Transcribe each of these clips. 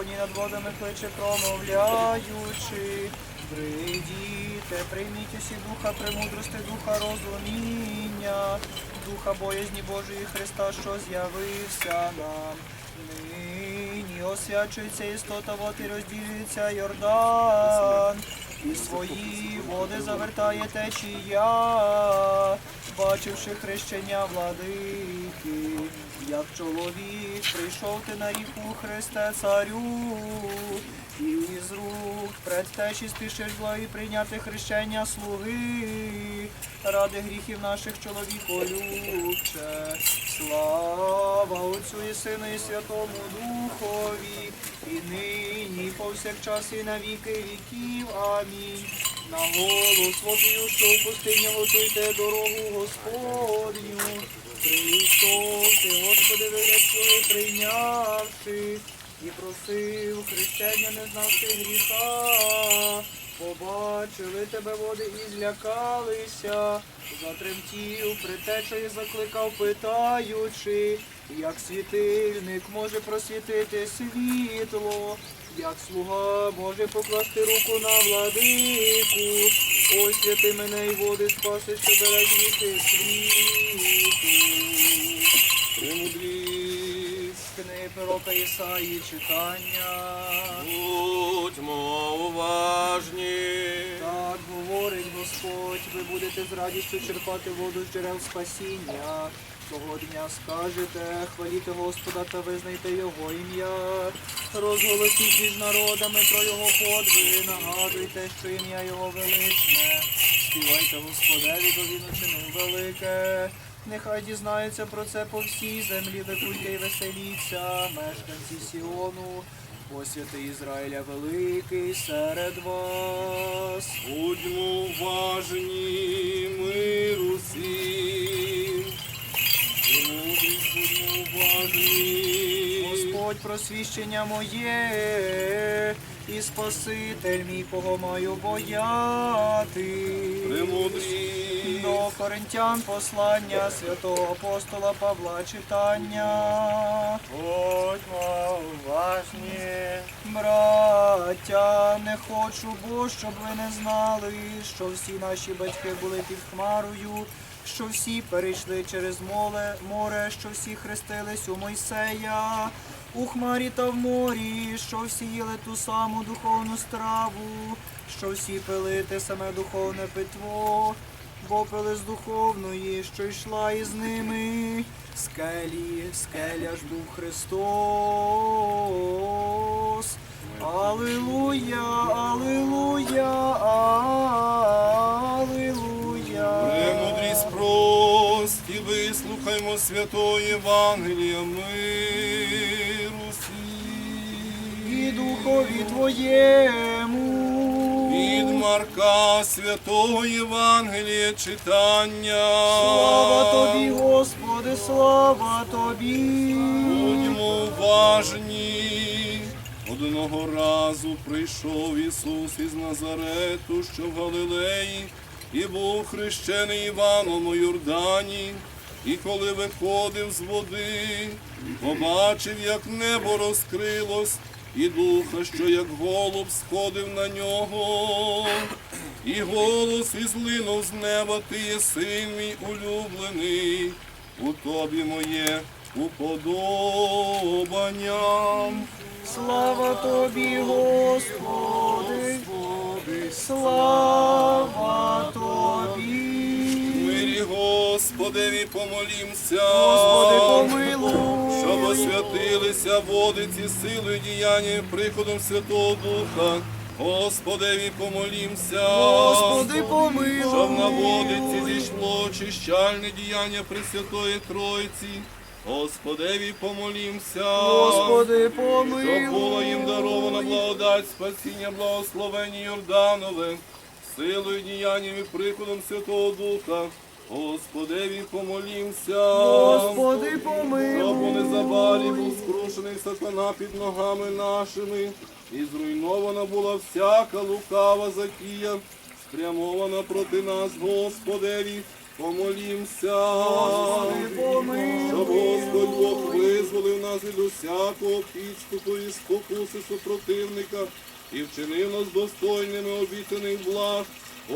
Господній над водами кличе, промовляючи. Прийдіте, прийміть усі духа премудрости, духа розуміння, духа боязні Божої Христа, що з'явився нам. Нині освячується істота, вот і розділюється Йордан, і свої води завертає течія, бачивши хрещення владики, як чоловік прийшов ти на ріку Христе Царю, і з рук пред течі спішиш благи прийняти хрещення слуги, ради гріхів наших чоловіколюбче. Слава Отцю і Сину і Святому Духові, і нині, і повсякчас, і на віки віків. Амінь. На голос вопію, що в пустині готуйте дорогу Господню. Ти, Господи, вигляд свої прийнявши, і просив хрещення, не знавши гріха. Побачили тебе води і злякалися, затремтів, притечею закликав, питаючи, як світильник може просвітити світло, як слуга може покласти руку на владику. Ось святи мене й води спаси, що бере гріхи світу. Пророка Ісаї читання. будьмо уважні. Так говорить Господь, ви будете з радістю черпати воду з джерел спасіння. Того дня скажете, хваліте Господа та визнайте Його ім'я. Розголосіть між народами про Його подвиги, нагадуйте, що ім'я Його величне. Співайте Господеві, бо він учинив велике. Нехай дізнаються про це по всій землі, викуйте й веселіться, мешканці Сіону. Бо Ізраїля великий серед вас. Будьмо уважні, миру всім. Будьмо уважні. Господь просвіщення моє, і Спаситель мій, кого маю бояти. До коринтян послання святого апостола Павла читання. Будьмо уважні. Браття, не хочу, бо щоб ви не знали, що всі наші батьки були під хмарою, що всі перейшли через моле, море, що всі хрестились у Мойсея, у хмарі та в морі, що всі їли ту саму духовну страву, що всі пили те саме духовне питво, бо пили з духовної, що йшла із ними. Скелі, скеля ж був Христос. Аллилуйя, аллилуйя, аллилуйя. Премудрість прості, вислухаймо святої Євангелія миру духові твоєму. Від Марка святого Євангелія читання. Слава тобі, Господи, слава тобі. Будьмо уважні. Одного разу прийшов Ісус із Назарету, що в Галилеї, і був хрещений Іваном у Йордані. І коли виходив з води, побачив, як небо розкрилось, і духа, що як голуб сходив на нього. І голос ізлинув з неба, ти є син мій улюблений, у тобі моє уподобання. Слава тобі, Господи, слава тобі. Мирі Господеві помолімся, Господи, помилуй. щоб освятилися води ці силою діяння приходом Святого Духа. Господеві помолімся, Господи, помилуй. щоб на води ці зійшло очищальне діяння Пресвятої Тройці. Господеві помолімся. Господи, Щоб була їм дарована благодать, спасіння, благословення Йорданове, силою діянням і приходом Святого Духа. Господеві помолімся. Господи, Щоб помилуй. незабарі був скрушений сатана під ногами нашими, і зруйнована була всяка лукава закія, спрямована проти нас, Господеві. помолімся. Господи, помилуй. Щоб Господь Бог визволив нас від усякого підступу і спокуси супротивника і вчинив нас достойними обіцяних благ.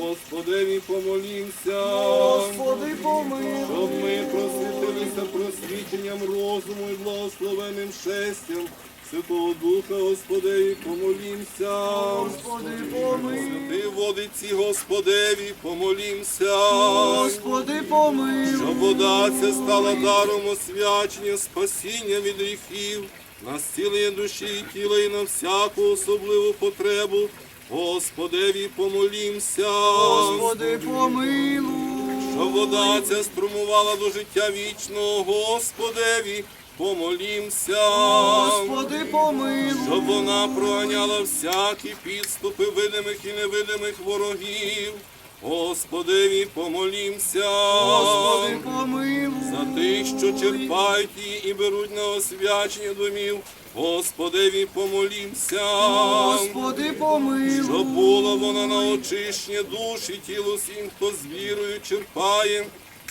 Господеві помолімся. Господи, помилуй. Щоб ми просвітилися просвіченням розуму і благословенним шестям Святого Духа, Господеві, помолімся. Господи, помилуй. Святи водиці, Господеві, помолімся. Господи, помилуй. Щоб вода ця стала даром освячення, спасіння від гріхів, на зцілення душі і тіла і на всяку особливу потребу. Господеві помолімся. Господи, помилуй. Щоб вода ця струмувала до життя вічного, Господеві, помолімся. Господи, помилуй. Щоб вона проганяла всякі підступи видимих і невидимих ворогів. Господеві помолімся. Господи, помилуй. За тих, що черпають її і беруть на освячення домів. Господеві помолімся. Господи, помилуй. Щоб була вона на очищення душ і тіло всім, хто з вірою черпає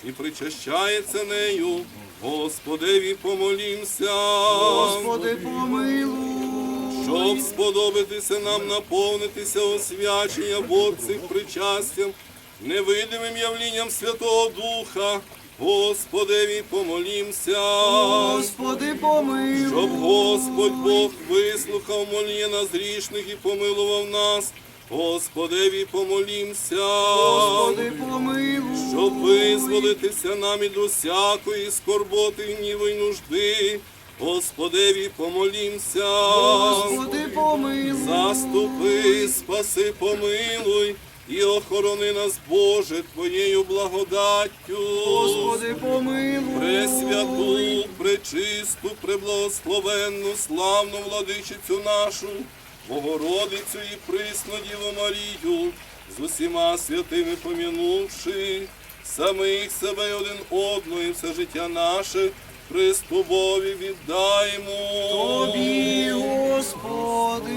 і причащається нею. Господеві помолімся. Господи, помилуй. Щоб сподобатися нам наповнитися освячення Богцих причастям, невидимим явлінням Святого Духа, Господеві помолімся. Господи, помилуй. Щоб Господь Бог вислухав моління нас грішних і помилував нас, Господеві помолімся. Господи, помилуй. Щоб визволитися нам від усякої скорботи, гніву й нужди, Господеві помолімся. Господи, помилуй. Заступи, спаси, помилуй і охорони нас, Боже, Твоєю благодаттю. Господи, помилуй. Пресвяту, пречисту, преблагословенну, славну владичицю нашу, Богородицю і присну Діву Марію, з усіма святими помінувши, самих себе і один одного і все життя наше Христобові віддаємо. Тобі, Господи.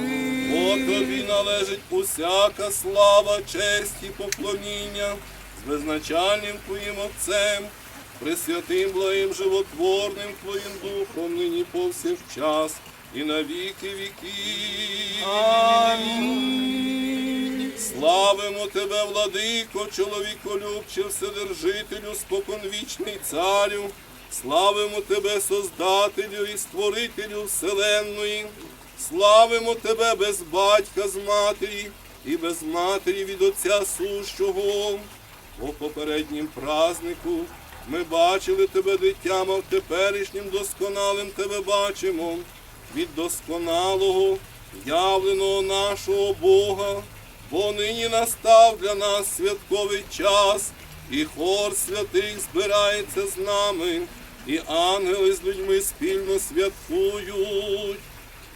Бо тобі належить усяка слава, честь і поклоніння з безначальним Твоїм Отцем, пресвятим благим животворним Твоїм Духом, нині повсякчас і на віки віків. Амінь. Славимо тебе, владико, чоловіколюбче, вседержителю, споконвічний царю. Славимо тебе, Создателю і Створителю Вселенної. Славимо тебе без батька з матері і без матері від Отця сущого. У попереднім празнику ми бачили тебе дитям, а в теперішнім досконалим тебе бачимо від досконалого, явленого нашого Бога, бо нині настав для нас святковий час, і хор святих збирається з нами, і ангели з людьми спільно святкують.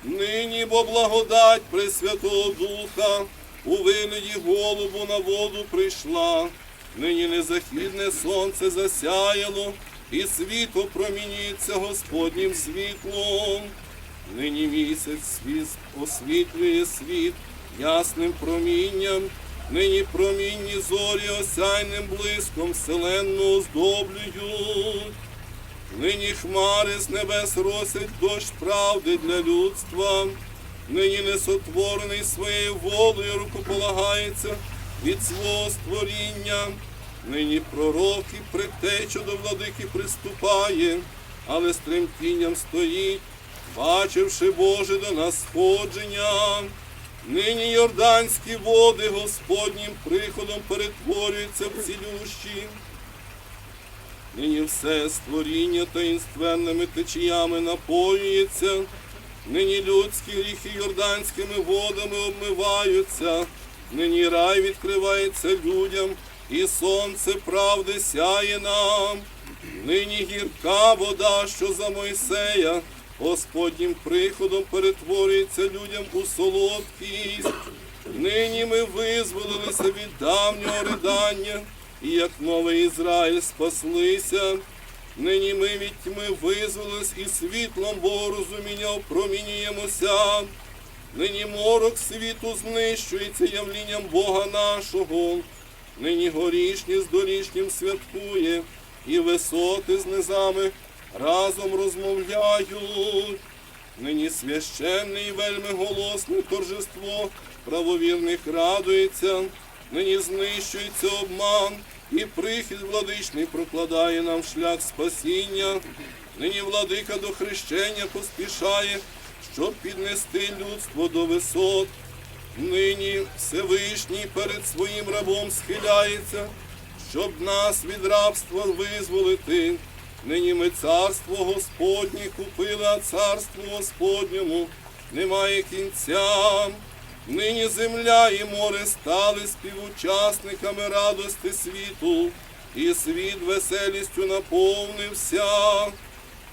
Нині бо благодать Пресвятого Духа у вигляді голубу на воду прийшла. Нині незахідне сонце засяяло, і світло промінюється Господнім світлом. Нині місяць світ освітлює світ ясним промінням, нині промінні зорі осяйним блиском вселенну оздоблюють. Нині хмари з небес росять дощ правди для людства, нині несотворений своєю волею рукополагається від свого створіння, нині пророк і предтеча до владики приступає, але з тремтінням стоїть, бачивши Боже до нас сходження. Нині йорданські води Господнім приходом перетворюються в цілющі. Нині все створіння таїнственними течіями напоюється, нині людські гріхи йорданськими водами обмиваються, нині рай відкривається людям, і сонце правди сяє нам. Нині гірка вода, що за Мойсея, Господнім приходом перетворюється людям у солодкість. Нині ми визволилися від давнього ридання, і як новий Ізраїль спаслися. Нині ми від тьми визволились і світлом Богорозуміння опромінюємося. Нині морок світу знищується явлінням Бога нашого. нині горішні з дорішнім святкує, і висоти з низами разом розмовляють. Нині священний і вельми голосне торжество правовірних радується, нині знищується обман, і прихід владичний прокладає нам шлях спасіння. Нині владика до хрещення поспішає, щоб піднести людство до висот. Нині Всевишній перед своїм рабом схиляється, щоб нас від рабства визволити. Нині ми царство Господнє купили, а царству Господньому немає кінця. Нині земля і море стали співучасниками радости світу, і світ веселістю наповнився.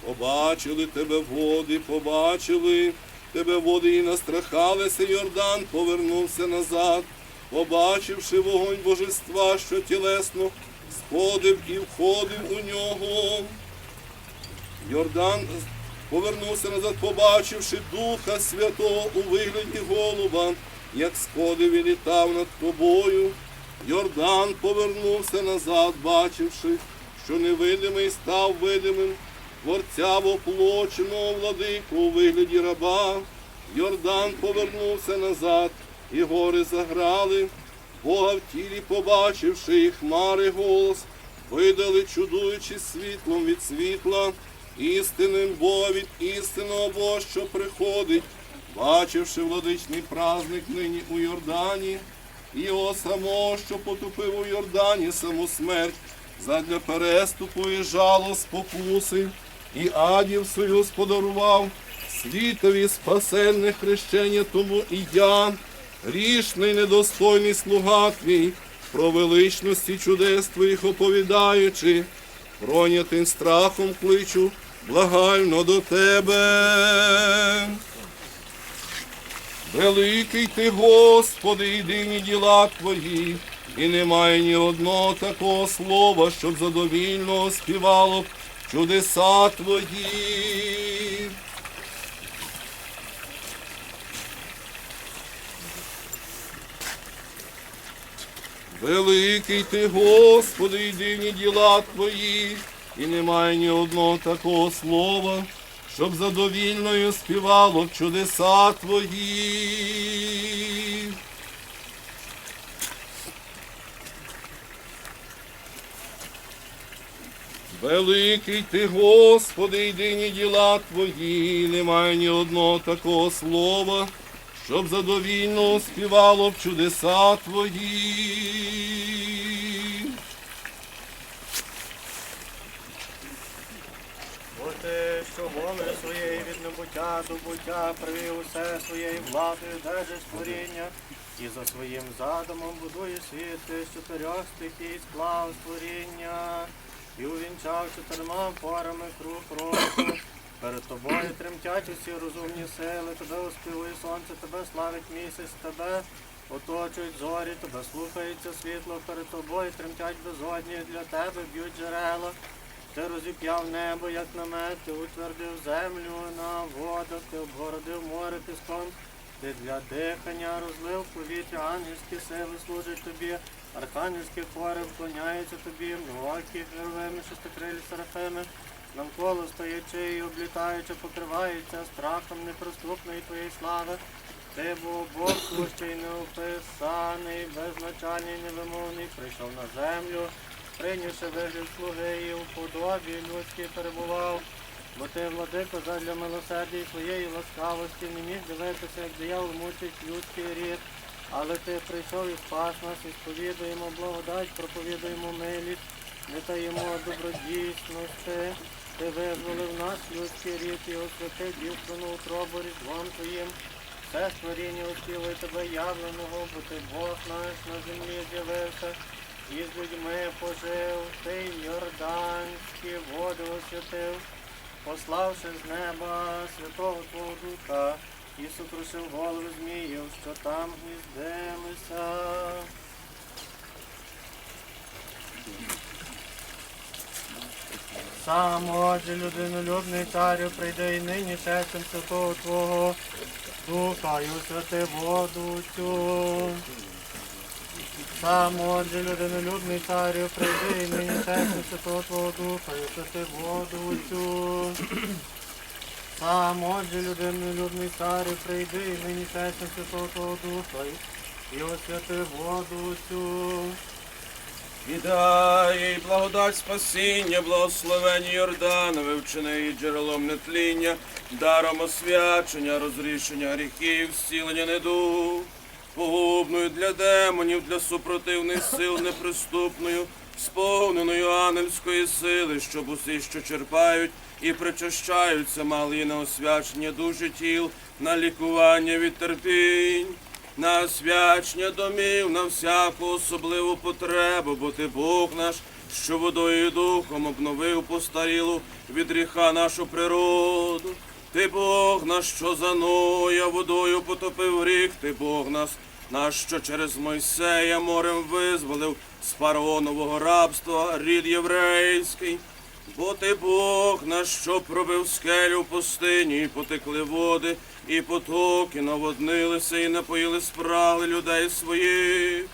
Побачили тебе води, побачили тебе води і настрахалися, Йордан повернувся назад, побачивши вогонь божества, що тілесно сходив і входив у нього. Йордан повернувся назад, побачивши Духа Святого у вигляді голуба, як сходив і літав над тобою. Йордан повернувся назад, бачивши, що невидимий став видимим, творця воплоченого владику у вигляді раба. Йордан повернувся назад, і гори заграли, Бога в тілі побачивши, і хмари голос, видали, чудуючи світлом від світла, істинним Бога від істинного Бога, що приходить, бачивши владичний праздник нині у Йордані, його самого, що потупив у Йордані саму смерть, задля переступу і жалу спокуси, і адів союз подарував світові спасенне хрещення, тому і я, грішний недостойний слуга твій, про величності чудес твоїх оповідаючи, пройнятим страхом кличу благально до тебе. Великий ти, Господи, і дивні діла твої, і немає ні одного такого слова, щоб задовільно співало чудеса твої. Великий ти, Господи, і дивні діла твої, і немає ні одного такого слова, щоб задовільною співало б чудеса твої. Великий ти, Господи, і дині діла твої, немає ні одного такого слова, щоб задовільно співало б чудеса твої. Бо ти, що волею своєї від небуття до буття привів усе своєю владою, держиш створіння, і за своїм задумом будує світ, з чотирьох стихій склав створіння, і увінчав чотирма порами круг року. Перед тобою тремтять усі розумні сили, тебе оспівує сонце, тебе славить місяць, тебе оточують зорі, тебе слухається світло, перед тобою тремтять безодні, для тебе б'ють джерела. Ти розіп'яв небо, як намет, ти утвердив землю на водах, ти обгородив море піском, ти для дихання розлив повітря, ангельські сили служать тобі, архангельські хори вклоняються тобі, многокі героями, шестикрилі серафими, навколо стоячи і облітаючи, покриваються страхом неприступної твоєї слави. Ти був Бог сущий, неописаний, безначальний, невимовний, прийшов на землю прийнявши вигляд слуги і у подобі людській перебував, бо ти, владико, задля милосердя і своєї ласкавості не міг дивитися, як диявол мучить людський рід. Але ти прийшов і спас нас, і сповідуємо благодать, проповідуємо милість, не таїмо добродійсності. Ти визволив нас, людський рід, і освяти дівчину утробу різдвом твоїм. Все створіння оспівує тебе явленого, бо ти Бог наш на землі з'явився. І з людьми пожив, ти Йорданські води освятив, пославши з неба святого Твого Духа, і сокрушив голови зміїв, що там гніздилися. Сам отже, людинолюбний царю, прийди і нині шестим святого Твого Духа, і освяти воду цю. Сам отже, людинолюбний царю, прийди і нині тесни Святого Твого Духа, і святи воду цю. Сам отже, людинолюбний царю, прийди і нині тесни Святого Твого Духа, і освяти воду цю. Віддай благодать спасіння, благословені Йорданове, вчини її джерелом нетління, даром освячення, розрішення гріхів, зцілення недуг, погубною для демонів, для супротивних сил неприступною, сповненою ангельської сили, щоб усі, що черпають і причащаються, мали на освячення душі тіл, на лікування від терпінь на освячення домів, на всяку особливу потребу, бо ти Бог наш, що водою і духом обновив постарілу від гріха нашу природу. Ти Бог наш, що за Ноя водою потопив гріх, ти Бог нас, наш, що через Мойсея морем визволив з фараонового рабства рід єврейський. Бо ти Бог наш, що пробив скелю в пустині, і потекли води, і потоки наводнилися, і напоїли спрагли людей своїх.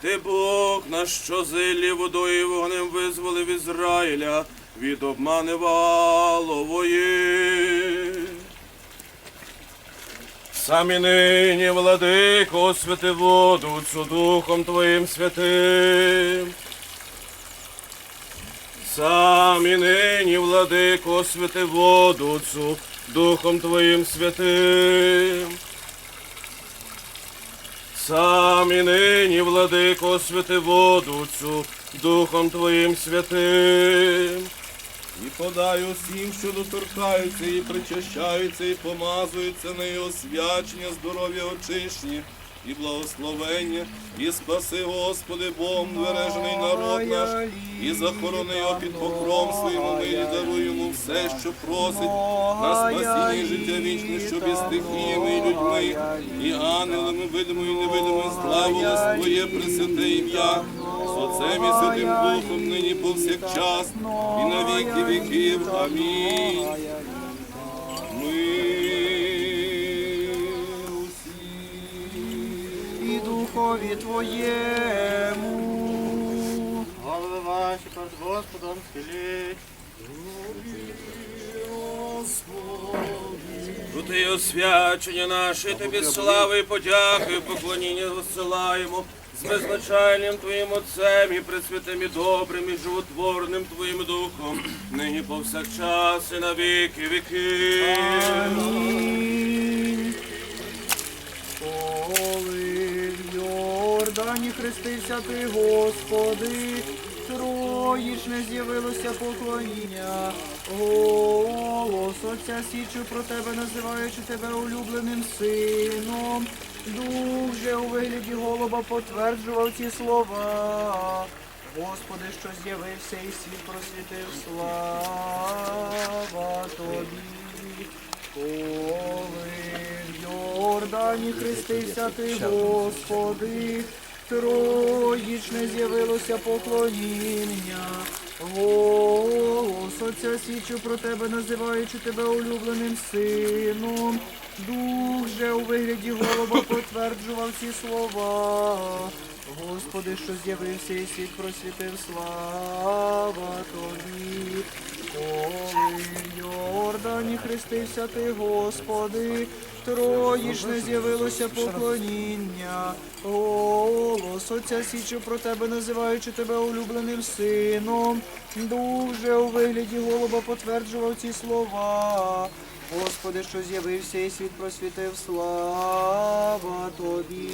Ти Бог наш, що зиллі водою і вогнем визволив Ізраїля від обмани валової. Самі нині, владико, освяти воду цю духом Твоїм святим. Самі нині, владико, освяти воду цю Духом Твоїм святим. Самі нині, владико, освяти воду цю Духом Твоїм святим. І подай усім, що доторкаються, і причащаються, і помазуються нею освячення, здоров'я очищення і благословення, і спаси, Господи, Бог, бережений народ наш, і захорони його під покром своїм, і даруй йому все, що просить, на спасіння і життя вічне, щоб і стихіями, і людьми, і ангелами, видимою і невидимою, славилось Твоє пресвяте ім'я, Отцем і Святим Духом, нині повсякчас, і на віки віків. Амінь. Ми усі. і духові Твоєму. Голови ваші перед Господом схиліть. Крути освячення наше, тобі слави і подяки, поклоніння засилаємо з беззначальним Твоїм Отцем і пресвятим і добрим і животворним Твоїм Духом, нині повсякчас і на віки віки. Амінь. Коли в Йордані хрестився ти, Господи, троїчне з'явилося поклоніння. Голос Отця січу про тебе, називаючи тебе улюбленим сином. Дух же у вигляді голуба потверджував ці слова. Господи, що з'явився і світ просвітив, слава тобі. Коли в Йордані хрестився ти, Господи, троїчне з'явилося поклоніння. Голос Отця січу про тебе, називаючи тебе улюбленим сином. Дух же у вигляді голуба потверджував ці слова. Господи, що з'явився і світ просвітив, слава тобі. Коли в Йордані хрестився ти, Господи, троїчне з'явилося поклоніння. Голос Отця січу про тебе, називаючи тебе улюбленим сином. Дуже у вигляді голуба потверджував ці слова. Господи, що з'явився і світ просвітив, слава тобі.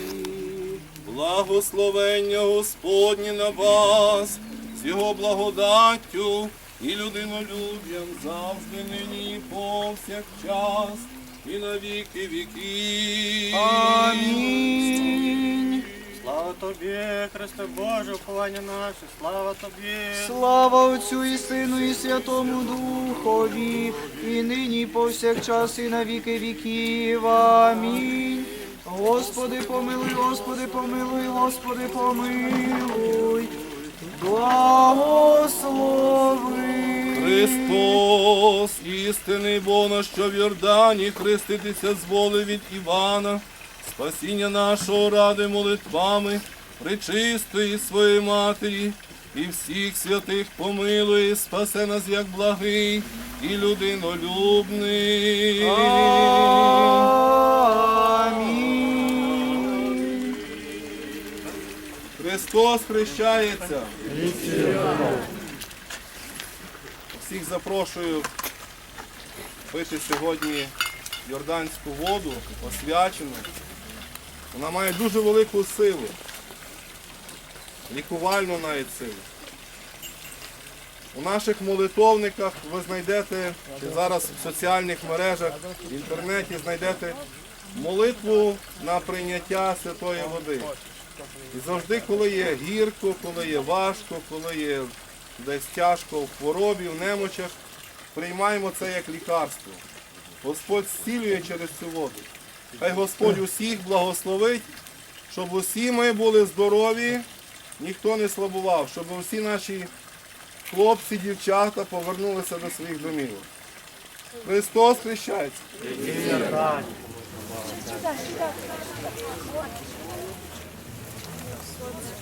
Благословення Господнє на вас, з його благодаттю і людинолюб'ям завжди нині і повсякчас, і на віки віків. Амінь. Слава тобі, Христе Боже, уховання наше, слава тобі. Слава Отцю і Сину, і Святому Духові, і нині, і повсякчас, і на віки віків. Амінь. Господи, помилуй, Господи, помилуй, Господи, помилуй. Благослови. Христос, істинний Бог, що в Йордані хреститися зволив від Івана, спасіння нашого ради молитвами причистої своєї матері, і всіх святих помилуй, спасе нас як благий і людинолюбний. Христос хрещається. Всіх запрошую пити сьогодні йорданську воду, освячену. Вона має дуже велику силу. Лікувальну навіть силу. У наших молитовниках ви знайдете зараз в соціальних мережах, в інтернеті знайдете молитву на прийняття святої води. І завжди, коли є гірко, коли є важко, коли є десь тяжко в хворобі, в немочах, приймаємо це як лікарство. Господь зцілює через цю воду. Хай Господь усіх благословить, щоб усі ми були здорові, ніхто не слабував, щоб усі наші хлопці, дівчата повернулися до своїх домівок. Христос хрещається. Духа.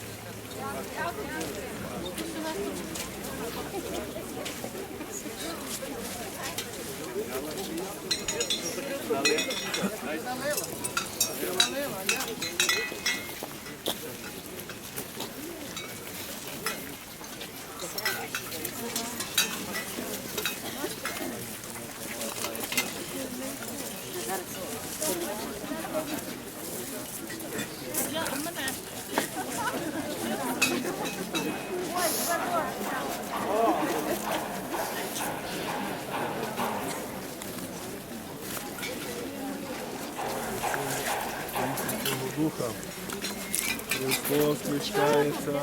Христос хрещається.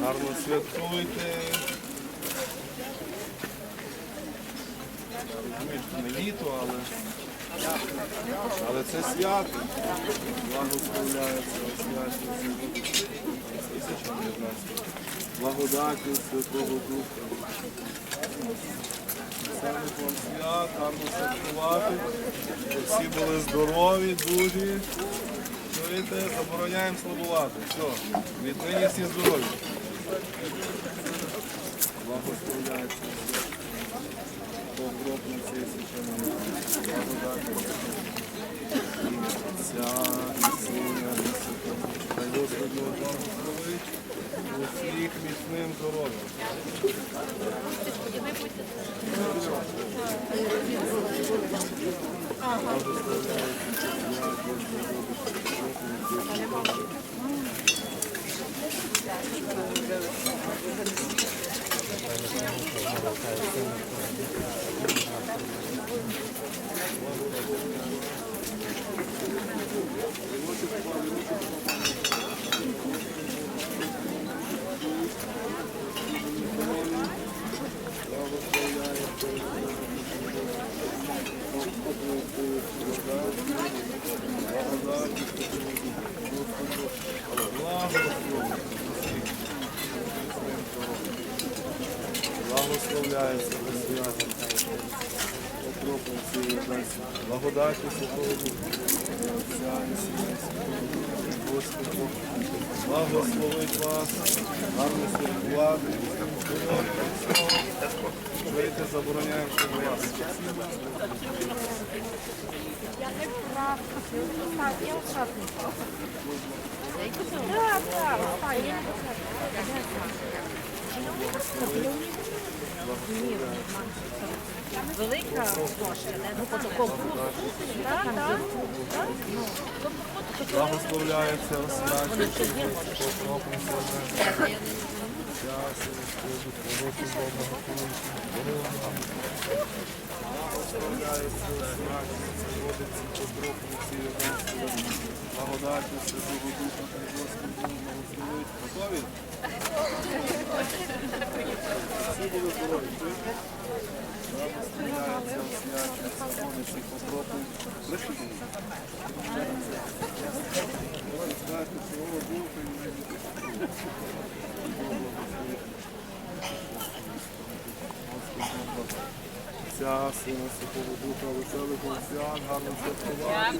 Гарно святкуйте. Не літо, але, але це свято. Благословляється, освячується. Тисяча Благодаті Святого Духа. Самих вам свят, гарно святкувати. Всі були здорові, дуже. Чуєте, забороняємо слабувати. Все, віднині всі здорові. Благословляється. Покропниці. Ім'я Отця і Сина і. Духа. Хай Господь благословить усіх міцним здоров'ям. Благословляється Християни. Окропом праці. Благодаті Святого Духа. Отця і Сина Святого. Господи, благословить вас, гарно святкувати. Жити забороняємо, щоб вас. Я не прав. Я усадник. Так, так, я Велика площа, ну по такому. Благословляється так. Благословляється славне. Щастя, Господи, Господи, Благословляється, освячується, водиться, покропом цієї Господи. Благодаті Святого Духа. Готові? Всі були здорові. чуєте? Благословляється, освячується, Отця, Сина, Святого Духа, веселих Олексіан, гарно святкувати,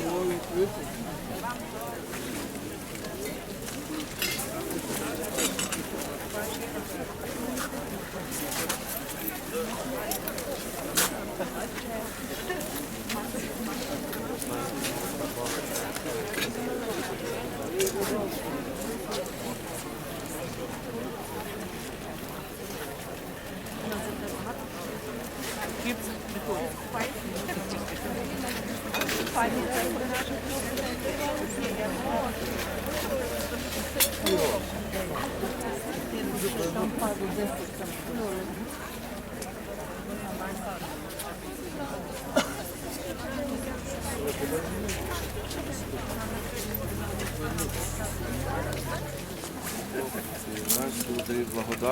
здоров'я, квитку.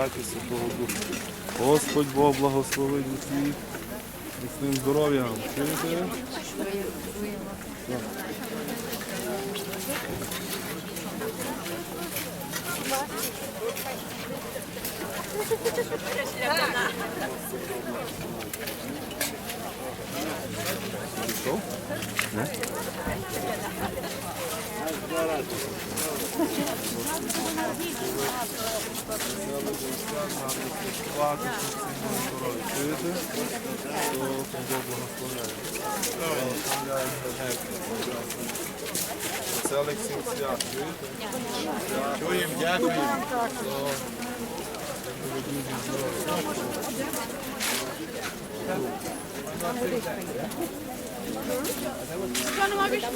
Благодаті Святого Духа. Господь Бог благословить усіх міцним здоров'ям. Чуєте? Пішов? Не? Плати, щоб всі були здорові. Чуєте? Canıma bir şey.